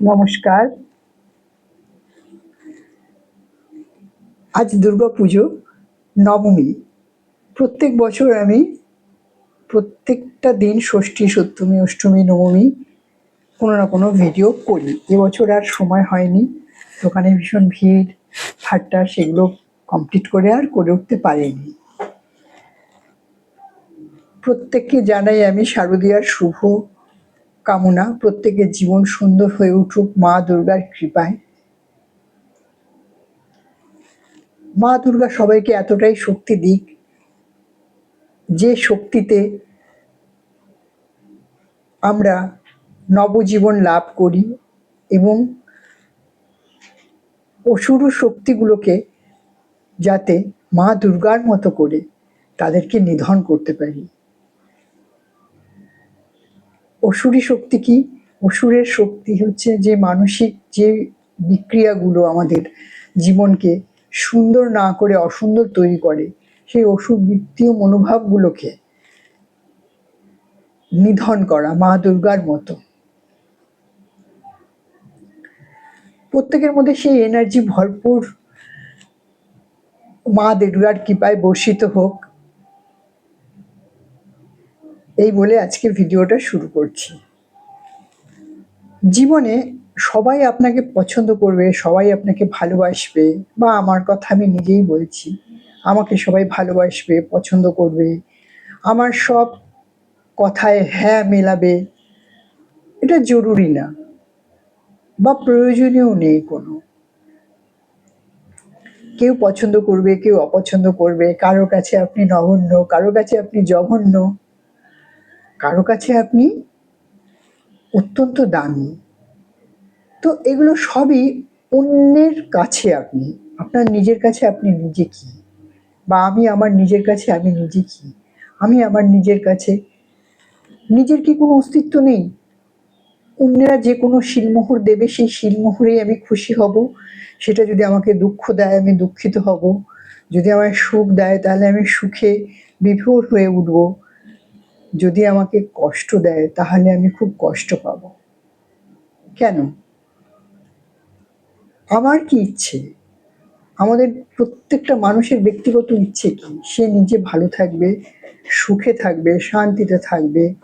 নমস্কার। আজ দুর্গা পুজো, নবমী। প্রত্যেক বছর আমি প্রত্যেকটা দিন ষষ্ঠী, সপ্তমী, অষ্টমী, নবমী কোনো না কোনো ভিডিও করি। এবছর আর সময় হয়নি। দোকানে ভীষণ ভিড় ঠাট্টা সেগুলো কমপ্লিট করে আর করে উঠতে পারিনি। প্রত্যেককে জানাই আমি শারদীয়ার শুভ কামনা প্রত্যেকের জীবন সুন্দর হয়ে উঠুক মা দুর্গার কৃপায়। মা দুর্গা সবাইকে এতটাই শক্তি দিক, যে শক্তিতে আমরা নবজীবন লাভ করি এবং অসুর শক্তিগুলোকে যাতে মা দুর্গার মতো করে তাদেরকে নিধন করতে পারি। অসুরী শক্তি কি? অসুরের শক্তি হচ্ছে যে মানসিক যে বিক্রিয়াগুলো আমাদের জীবনকে সুন্দর না করে অসুন্দর তৈরি করে, সেই অসুর বৃত্তীয় মনোভাবগুলোকে নিধন করা মা দুর্গার মতো। প্রত্যেকের মধ্যে সেই এনার্জি ভরপুর মা দুর্গার কৃপায় বর্ষিত হোক এই বলে আজকে ভিডিওটা শুরু করছি। জীবনে সবাই আপনাকে পছন্দ করবে, সবাই আপনাকে ভালোবাসবে বা আমার কথা আমি নিজেই বলছি, আমাকে সবাই ভালোবাসবে, পছন্দ করবে, আমার সব কথায় হ্যাঁ মেলাবে, এটা জরুরি না বা প্রয়োজনীয় নেই কোনো। কেউ পছন্দ করবে, কেউ অপছন্দ করবে, কারও কাছে আপনি নগণ্য, কারও কাছে আপনি জঘন্য কারও কাছে আপনি অত্যন্ত দামি, তো এগুলো সবই অন্যের কাছে আপনি, আপনার নিজের কাছে আপনি নিজে কি? বা আমি আমার নিজের কাছে আমি নিজে কি? আমি আমার নিজের কাছে নিজের কি কোনো অস্তিত্ব নেই? অন্যেরা যে কোনো শিলমোহর দেবে, সেই শিলমোহরেই আমি খুশি হব। সেটা যদি আমাকে দুঃখ দেয়, আমি দুঃখিত হব। যদি আমায় সুখ দেয়, তাহলে আমি সুখে বিভোর হয়ে উঠব। যদি আমাকে কষ্ট দেয়, তাহলে আমি খুব কষ্ট পাব। কেন? আমার কি ইচ্ছে? আমাদের প্রত্যেকটা মানুষের ব্যক্তিগত ইচ্ছে কি? সে নিজে ভালো থাকবে, সুখে থাকবে, শান্তিতে থাকবে,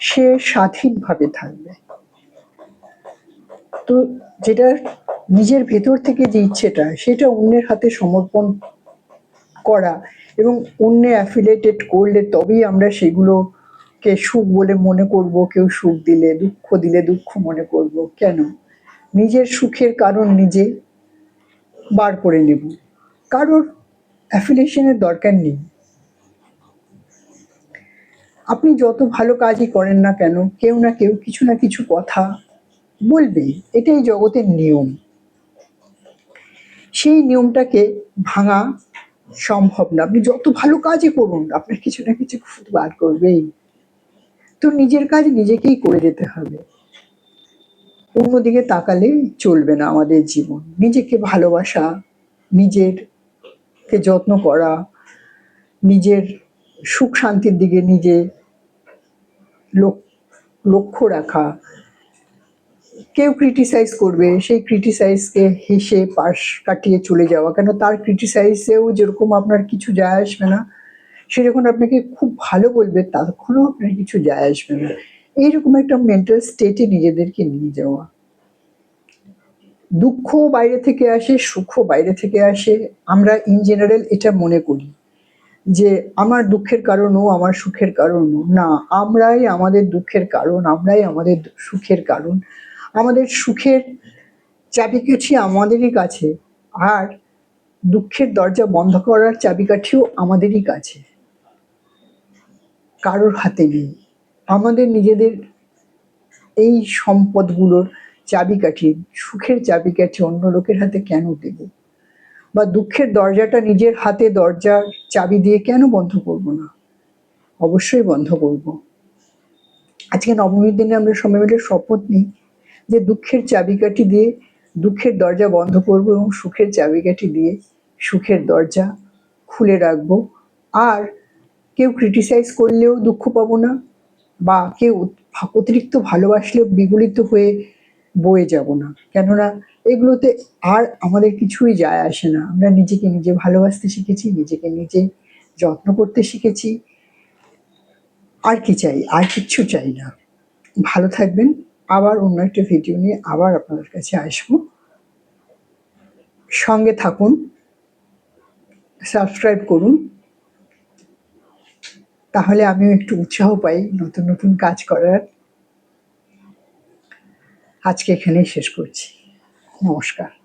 সে স্বাধীনভাবে থাকবে। তো যেটা নিজের ভেতর থেকে যে ইচ্ছেটা, সেটা অন্যের হাতে সমর্পণ করা এবং অন্যে অ্যাফিলেটেড করলে তবেই আমরা সেগুলোকে সুখ বলে মনে করব, কেউ সুখ দিলে, দুঃখ দিলে দুঃখ মনে করব। কেন? নিজের সুখের কারণ নিজে বার করে নেব। কারোর অ্যাফিলিয়েশনের দরকার নেই। আপনি যত ভালো কাজই করেন না কেন, কেউ না কেউ কিছু না কিছু কথা বলবেই। এটাই জগতের নিয়ম। সেই নিয়মটাকে ভাঙা সম্ভব না। আপনি যত ভালো কাজই করুন, আপনার কিছু না কিছু খুঁত বার করবেই। তো নিজের কাজ নিজেকেই করে যেতে হবে। অন্যদিকে তাকালে চলবে না আমাদের জীবন। নিজেকে ভালোবাসা নিজের কে যত্ন করা, নিজের সুখ শান্তির দিকে নিজে লোক- লক্ষ্য রাখা। কেউ ক্রিটিসাইজ করবে, সেই ক্রিটিসাইজকে হেসে পাশ কাটিয়ে চলে যাওয়া। কেন তার ক্রিটিসাইজেও যেরকম আপনার কিছু যায় আসবে না। সে যখন আপনাকে খুব ভালো বলবে, তখনও আপনার কিছু যায় আসবে না। এইরকম একটা মেন্টাল স্টেটে নিজেদেরকে নিয়ে যাওয়া। দুঃখ বাইরে থেকে আসে সুখ বাইরে থেকে আসে। আমরা ইন জেনারেল এটা মনে করি যে, আমার দুঃখের কারণও, আমার সুখের কারণও। না, আমরাই আমাদের দুঃখের কারণ, আমরাই আমাদের সুখের কারণ। আমাদের সুখের চাবিকাঠি আমাদেরই কাছে, আর দুঃখের দরজা বন্ধ করার চাবিকাঠিও আমাদেরই কাছে। কারোর হাতে নেই। আমাদের নিজেদের এই সম্পদগুলোর চাবিকাঠি, সুখের চাবিকাঠি অন্য লোকের হাতে কেন দেব? বা দুঃখের দরজাটা নিজের হাতে দরজার চাবি দিয়ে কেন বন্ধ করব না? অবশ্যই বন্ধ করব। আজকে নবমীর দিনে আমরা সবাই মিলে শপথ নিই যে দুঃখের চাবিকাঠি দিয়ে দুঃখের দরজা বন্ধ করব এবং সুখের চাবিকাঠি দিয়ে সুখের দরজা খুলে রাখব। আর কেউ ক্রিটিসাইজ করলেও দুঃখ পাবো না বা কেউ অতিরিক্ত ভালোবাসলেও বিগলিত হয়ে বয়ে যাব না। কেননা এগুলোতে আর আমাদের কিছুই যায় আসে না। আমরা নিজেকে নিজে ভালোবাসতে শিখেছি, নিজেকে নিজে যত্ন করতে শিখেছি। আর কি চাই? আর কিচ্ছু চাই না। ভালো থাকবেন। আবার অন্য একটা ভিডিও নিয়ে আবার আপনাদের কাছে আসব। সঙ্গে থাকুন সাবস্ক্রাইব করুন। তাহলে আমিও একটু উৎসাহ পাই নতুন নতুন কাজ করার। আজকে এখানেই শেষ করছি। নমস্কার।